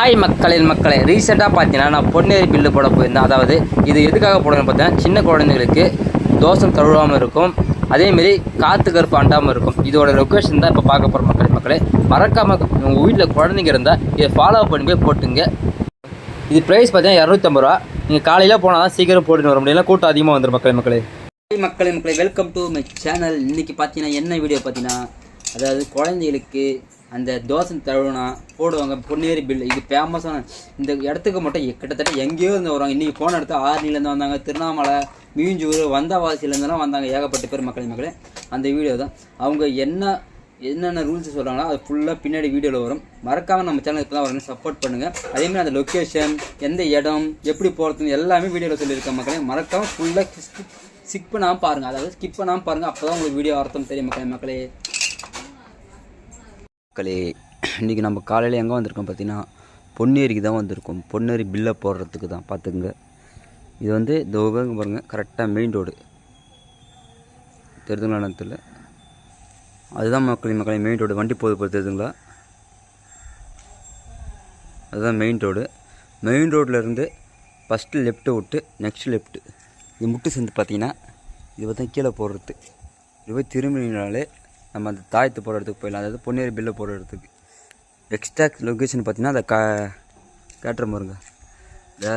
Hi மக்களின் மக்களை ரீசெண்டாக பார்த்தீங்கன்னா நான் பொன்னேரி பில்லு போட போயிருந்தேன். அதாவது இது எதுக்காக போடணும்னு பார்த்தீங்கன்னா சின்ன குழந்தைங்களுக்கு தோசம் தழுவாமல் இருக்கும். அதேமாரி காற்று கருப்பு அண்டாமல் இருக்கும். இதோட லொக்கேஷன் தான் இப்போ பார்க்க போகிற மக்களின் மக்களே. மறக்காமல் உங்கள் வீட்டில் குழந்தைங்க இருந்தால் இதை ஃபாலோ பண்ணி போய் போட்டுங்க. இது ப்ரைஸ் பார்த்தீங்கன்னா இரநூத்தம்பது ரூபா. நீங்கள் காலையில் போனால் தான் சீக்கிரம் போட்டுன்னு வர முடியல கூட்டம் அதிகமாக வந்துடும் மக்களே மக்களே. ஹாய் மக்களே மக்களே வெல்கம் டு மை சேனல் இன்றைக்கி பார்த்தீங்கன்னா என்ன வீடியோ பார்த்தீங்கன்னா அதாவது குழந்தைகளுக்கு அந்த தோசை தழுவுனா போடுவாங்க பொன்னேரி பில் இது ஃபேமஸான இந்த இடத்துக்கு மட்டும் கிட்டத்தட்ட எங்கேயோ இருந்து வருவாங்க. இன்றைக்கி போன இடத்துல ஆரணிலேருந்து வந்தாங்க திருவண்ணாமலை மீஞ்சூர் வந்தவாசிலேருந்துலாம் வந்தாங்க ஏகப்பட்ட பேர் மக்களே மக்களே. அந்த வீடியோ தான். அவங்க என்ன என்னென்ன ரூல்ஸ் சொல்கிறாங்களோ அது ஃபுல்லாக பின்னாடி வீடியோவில் வரும். மறக்காமல் நம்ம சேனல் இப்போ தான் வரணும் சப்போர்ட் பண்ணுங்கள் அதேமாதிரி அந்த லொக்கேஷன் எந்த இடம் எப்படி போகிறதுன்னு எல்லாமே வீடியோவில் சொல்லியிருக்கேன் மக்களே. மறக்காமல் ஃபுல்லாக ஸ்கிப் பண்ணாமல் பாருங்கள் அதாவது ஸ்கிப் பண்ணாமல் பாருங்கள் அப்போ தான் உங்களுக்கு வீடியோ அர்த்தம் தெரியும் மக்களே மக்களே. மக்களே இன்றைக்கி நம்ம காலையில் எங்கே வந்திருக்கோம் பார்த்தீங்கன்னா பொன்னேரிக்கு தான் வந்திருக்கோம். பொன்னேரி பில்லை போடுறதுக்கு தான் பார்த்துக்குங்க. இது வந்து இந்த உபயோகம் பாருங்கள் கரெக்டாக மெயின் ரோடு தெரிதுங்களா தெரியல. அதுதான் மக்களே மக்களே மெயின் ரோடு வண்டி போது போது தெரியுதுங்களா? அதுதான் மெயின் ரோடு மெயின் ரோட்லேருந்து ஃபஸ்ட்டு லெஃப்ட்டு விட்டு நெக்ஸ்ட் லெஃப்ட்டு இது முட்டு சேர்ந்து பார்த்தீங்கன்னா இது பார்த்தா கீழே போடுறது. இது போய் திரும்பினாலே நம்ம அந்த தாயத்து போகிற இடத்துக்கு போயிடலாம். அதாவது பொன்னேரி பில்லு போகிற இடத்துக்கு. எக்ஸ்டாக்ட் லொக்கேஷன் பார்த்தீங்கன்னா அதை கா கேட்டுற பாருங்க. The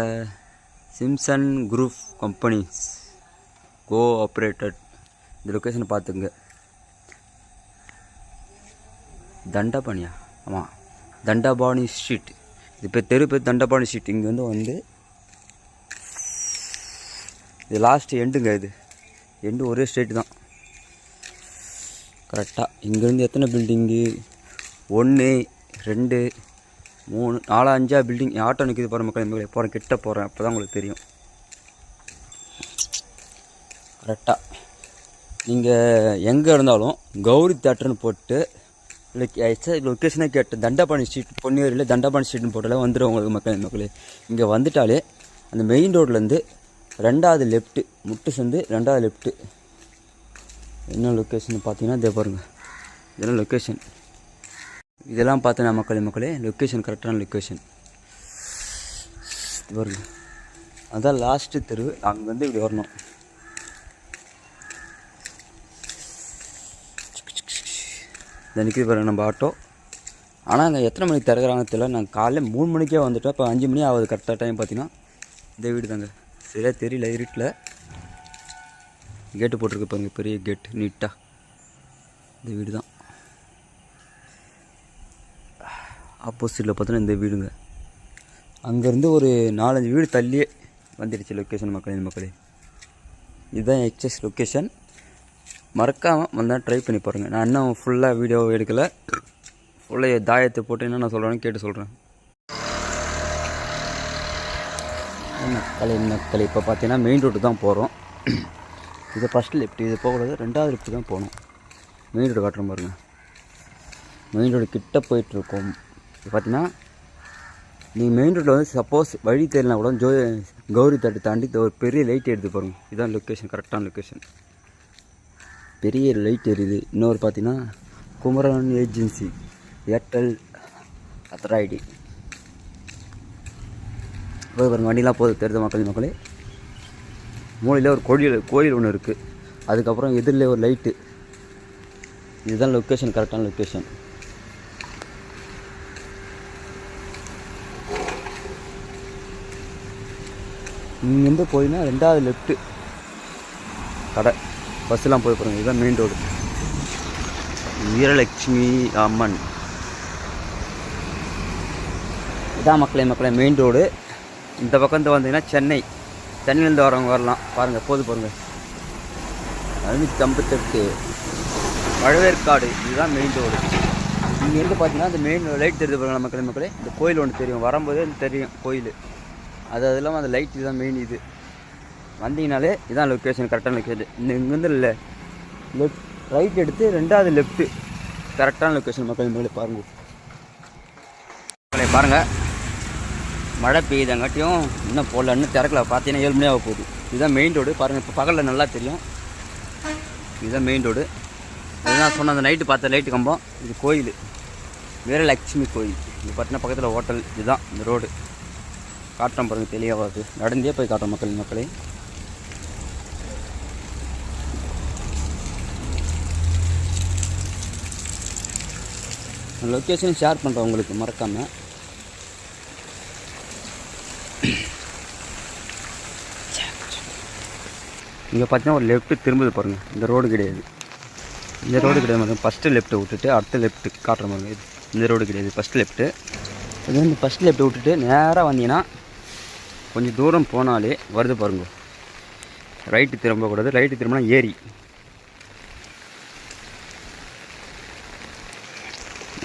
Simpson group companies co operated இந்த லொக்கேஷனை பார்த்துங்க தண்டபாணியா? ஆமாம் தண்டபாணி ஸ்ட்ரீட் இது பேர் தெரு பேர் தண்டபாணி ஸ்ட்ரீட் இங்கே வந்து வந்து இது லாஸ்ட்டு எண்டுங்க இது. எண்டு ஒரே ஸ்ட்ரீட் தான். கரெக்டாக இங்கேருந்து எத்தனை பில்டிங்கு ஒன்று ரெண்டு மூணு நாலு அஞ்சா பில்டிங் ஆட்டோ நிற்கிது போகிற மக்கள் மக்களே போகிறேன் கிட்ட போகிறேன் அப்போ தான் உங்களுக்கு தெரியும். கரெக்டாக நீங்கள் எங்கே இருந்தாலும் கௌரி தேட்டர்னு போட்டு லொக்கேஷனே கேட்டு தண்டபாணி ஸ்ட்ரீட் பொன்னியூரில் தண்டபாணி ஸ்ட்ரீட்னு போட்டாலே வந்துடும் உங்களுக்கு மக்கள் மக்களே. இங்கே வந்துட்டாலே அந்த மெயின் ரோட்லேருந்து ரெண்டாவது லெஃப்ட்டு முட்டு சேர்ந்து ரெண்டாவது லெஃப்ட்டு என்ன லொக்கேஷன் பார்த்தீங்கன்னா இதே பாருங்கள் இதெல்லாம் லொக்கேஷன் இதெல்லாம் பார்த்தேன் மக்களே மக்களே. லொக்கேஷன் கரெக்டான லொக்கேஷன் இது பாருங்க. அதான் லாஸ்ட்டு தெரு. அங்கேருந்து இப்படி வரணும். இந்த நிற்கிது பாருங்க நம்ம ஆட்டோ ஆனால் அங்கே எத்தனை மணிக்கு திறக்கிறாங்க தெரியல. நாங்கள் காலைல மூணு மணிக்கே வந்துட்டோம் இப்போ அஞ்சு மணி ஆகுது கரெக்டாக டைம் பார்த்தீங்கன்னா. இந்த வீடு தாங்க. சரியாக தெரியல இருட்டில். கேட்டு போட்டிருக்கு பாருங்க பெரிய கேட் நீட்டாக இந்த வீடு தான் ஆப்போசிட்டில் பார்த்தோன்னா இந்த வீடுங்க. அங்கேருந்து ஒரு நாலஞ்சு வீடு தள்ளியே வந்துடுச்சு லொக்கேஷன் மக்களே மக்களே. இதுதான் எக்ஸஸ் லொக்கேஷன் மறக்காமல் வந்தால் ட்ரை பண்ணி பாருங்கள் நான் இன்னும் ஃபுல்லாக வீடியோ எடுக்கலை. ஃபுல்லாக தாயத்தை போட்டு என்ன நான் சொல்கிறேன்னு கேட்டு சொல்கிறேன் மக்களே மக்களே இப்போ பார்த்தீங்கன்னா மெயின் ரோட்டு தான் போகிறோம் இது ஃபஸ்ட் லெஃப்ட் இது போகக்கூடாது. ரெண்டாவது லெஃப்ட் தான் போகணும். மெயின் ரோடு காட்டுற பாருங்க மெயின் ரோடு கிட்ட போயிட்டுருக்கோம் இப்போ பார்த்தீங்கன்னா நீங்கள் மெயின் ரோட்டில் வந்து சப்போஸ் வழி தெரியலனா கூட ஜோ கௌரி தட்டு தாண்டி ஒரு பெரிய லைட் எடுத்து பாருங்க. இதுதான் லொக்கேஷன் கரெக்டான லொக்கேஷன் பெரிய லைட் எரியுது. இன்னொரு பார்த்தீங்கன்னா குமரன் ஏஜென்சி ஏர்டெல் அத்தராய்டி இப்போ பாருங்கள் வண்டிலாம் போகுது. தெரிஞ்ச மக்கள் மக்களே? மூலையில் ஒரு கோயில் கோயில் ஒன்று இருக்குது அதுக்கப்புறம் எதிரில் ஒரு லைட்டு இதுதான் லொக்கேஷன் கரெக்டான லொக்கேஷன் இங்கேருந்து போயின்னா ரெண்டாவது லெஃப்ட்டு கடை. பஸ்ஸெலாம் போய் பாருங்க. இதுதான் மெயின் ரோடு வீரலட்சுமி அம்மன். இதான் மக்களே மக்களே மெயின் ரோடு இந்த பக்கம் வந்து வந்தீங்கன்னா சென்னை. தண்ணியிலேருந்து வரவங்க வரலாம். பாருங்கள் போது பாருங்கள் ஐநூற்றி ஐம்பத்தெட்டு வழவேற்காடு இதுதான் மெயின் ரோடு இங்கேருந்து பார்த்தீங்கன்னா அந்த மெயின் லைட் தெரியுது பாருங்கள் மக்களே மக்களே. இந்த கோயில் ஒன்று தெரியும். வரும்போதே தெரியும் கோயில். அது அது இல்லாமல் அந்த லைட் இதுதான் மெயின் இது. வந்தீங்கனாலே இதான் லொக்கேஷன் கரெக்டான லொக்கேஷன் இந்த இங்கேருந்து இல்லை. லெஃப்ட் ரைட் எடுத்து ரெண்டாவது லெஃப்ட்டு கரெக்டான லொக்கேஷன் மக்கள் மேலே பாருங்க. பாருங்கள் மழை பெய்யுதங்காட்டியும் இன்னும் போடல இன்னும் திறக்கல. பார்த்தீங்கன்னா ஏழு மணி ஆக போகுது. இதுதான் மெயின் ரோடு பாருங்கள் இப்போ பகலில் நல்லா தெரியும். இதுதான் மெயின் ரோடு அதுதான் சொன்ன அந்த நைட்டு பார்த்த லைட்டு கம்பம். இது கோயில். வீரலட்சுமி கோயில். இது பார்த்தீங்கன்னா பக்கத்தில் ஹோட்டல் இதுதான் இந்த ரோடு காட்டுறோம் பாருங்கள் தெளிவாகுது நடந்தே போய் காட்டுறோம் மக்கள் மக்களே. லொக்கேஷன் ஷேர் பண்ணுறேன் உங்களுக்கு மறக்காமல் இங்கே பார்த்தீங்கன்னா ஒரு லெஃப்ட்டு திரும்புது பாருங்கள் இந்த ரோடு கிடையாது. இந்த ரோடு கிடையாது ஃபஸ்ட்டு லெஃப்ட்டை விட்டுட்டு அடுத்த லெஃப்ட்டு காட்டுற மாதிரி இந்த ரோடு கிடையாது. ஃபஸ்ட்டு லெஃப்ட்டு இது வந்து ஃபஸ்ட் லெஃப்ட்டை விட்டுட்டு நேராக வந்தீங்கன்னா கொஞ்சம் தூரம் போனாலே வருது பாருங்க. ரைட்டு திரும்பக்கூடாது ரைட்டு திரும்பினா ஏரி.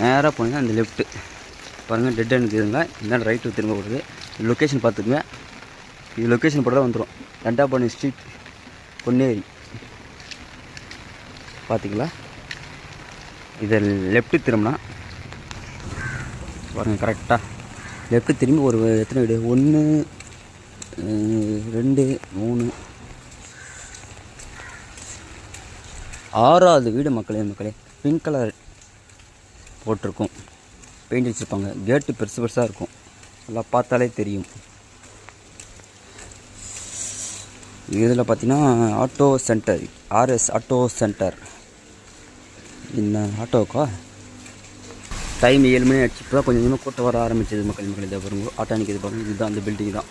நேராக போனீங்கன்னா அந்த லெஃப்ட்டு பாருங்கள் டெட் எண்ட் இருக்குதுங்க இந்த ரைட்டு திரும்பக்கூடாது லொக்கேஷன் பார்த்துக்குங்க இது லொக்கேஷன் போட்டால் வந்துடும் தண்டாபாணி ஸ்ட்ரீட் பொன்னேரி. பார்த்தீங்களா இதை லெஃப்ட்டு திரும்பினா பாருங்கள் கரெக்டாக லெஃப்ட்டு திரும்பி ஒரு எத்தனை வீடு? ஒன்று ரெண்டு மூணு. ஆறாவது வீடு மக்களே மக்களே பிங்க் கலர் போட்டிருக்கும். பெயிண்ட் வச்சுருப்பாங்க கேட்டு பெருசு பெருசாக இருக்கும். எல்லாம் பார்த்தாலே தெரியும். இதில் பார்த்தீங்கன்னா auto centre RS auto centre. இந்த ஆட்டோக்கா? டைம் ஏழு மணி ஆச்சு இப்போ தான் கொஞ்சம் கொஞ்சமாக கூட்டம் வர ஆரம்பிச்சது மக்கள் மக்கள் இதை பாருங்க. ஆட்டோ நிற்கிறது பாருங்கள் இதுதான் அந்த பில்டிங் தான்.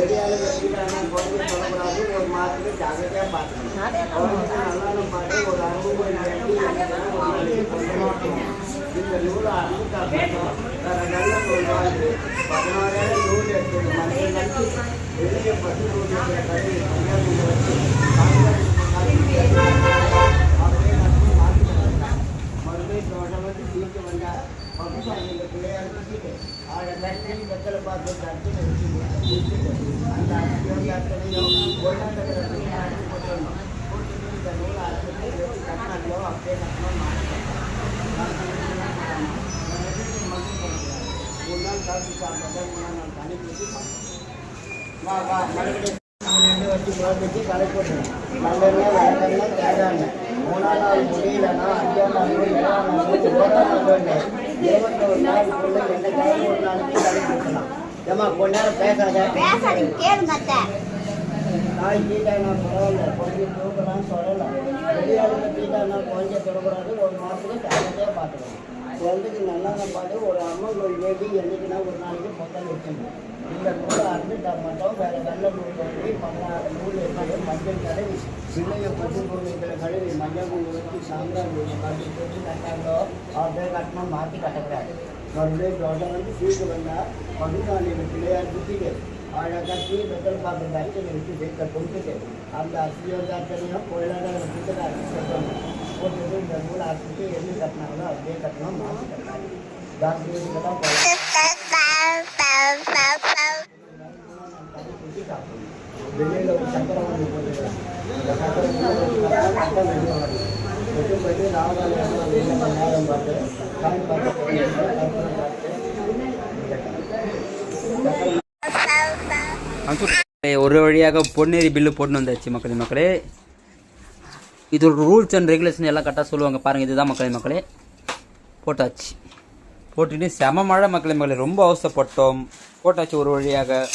பெரியாளு வெற்றிக்கான குழந்தை சொல்லக்கூடாது ஒரு மாதத்துக்கு ஜாக்கிரதையாக பார்த்துக்கணும் ஒரு அன்பு போய் நடத்தி வச்சு குழந்தைக்கு கலைப்பட்டு நல்லெண்ணெய் விளக்கெண்ணெய் தேங்காய் மூணாம் நாள் முடியலன்னா அஞ்சாம் நாள் ஏழாம் நாள் ஒரு நாள் ஒன்று ஒரு ஒரு நாளைக்கு கலை கொடுக்கலாம் ஏமா கொஞ்ச நேரம் பேசாத பேசாதீங்க கேளுங்க அத்தை. நாய் பரவாயில்ல கொஞ்சம் தூக்கலாம் சொல்லலாம் கொஞ்சம் தொடக்கூடாது ஒரு மாதத்துக்கு ஜாக்கிரதையாக பார்த்துக்கணும் குழந்தைக்கு நல்லா பார்த்து ஒரு அம்மா கோயில் வேண்டி என்றைக்குன்னா ஒரு நாளைக்கு பொத்தல் வச்சுக்கணும் இந்த நூலை அறுந்துட்டா மட்டும் வேறு வெள்ளை நூல் கழுவி பதினாறு நூல் இருக்குது மஞ்சள் கழுவி சிலையை பட்டு பூமிகளை கழுவி மஞ்சள் நூல் வச்சு சாம்பிராணி நூல் கட்டி போட்டு கட்டாங்களோ அப்படியே கட்டணும் மாற்றி கட்டக்கூடாது மறுபடியும் தோட்டம் வந்து சீட்டு வந்தால் படுகாலியில் பிள்ளையார் குத்திட்டு அழகாக கட்டி வெத்தல் பாத்திரத்தை அரிசனை வச்சு வீட்டை கொடுத்துட்டு அந்த அரிசியோட அத்தனையும் கோயிலாட வச்சுட்டு அரிசி கட்டணும் போட்டுட்டு இந்த நூலை அரிசிட்டு எள்ளு கட்டினாங்களோ அப்படியே கட்டணும் மாற்றி கட்டணும் டாக்டர் வெளியில் ஒரு வழியாக பொன்னேரி பில்லு போட்டுன்னு வந்தாச்சு மக்களே மக்களே. இது ஒரு ரூல்ஸ் அண்ட் ரெகுலேஷன் எல்லாம் கரெக்டாக சொல்லுவாங்க பாருங்கள் இதுதான் மக்களே மக்களே. போட்டாச்சு. போட்டுட்டு செம மழை மக்களே மக்களே. ரொம்ப அவசரப்பட்டோம். போட்டாச்சு ஒரு வழியாக.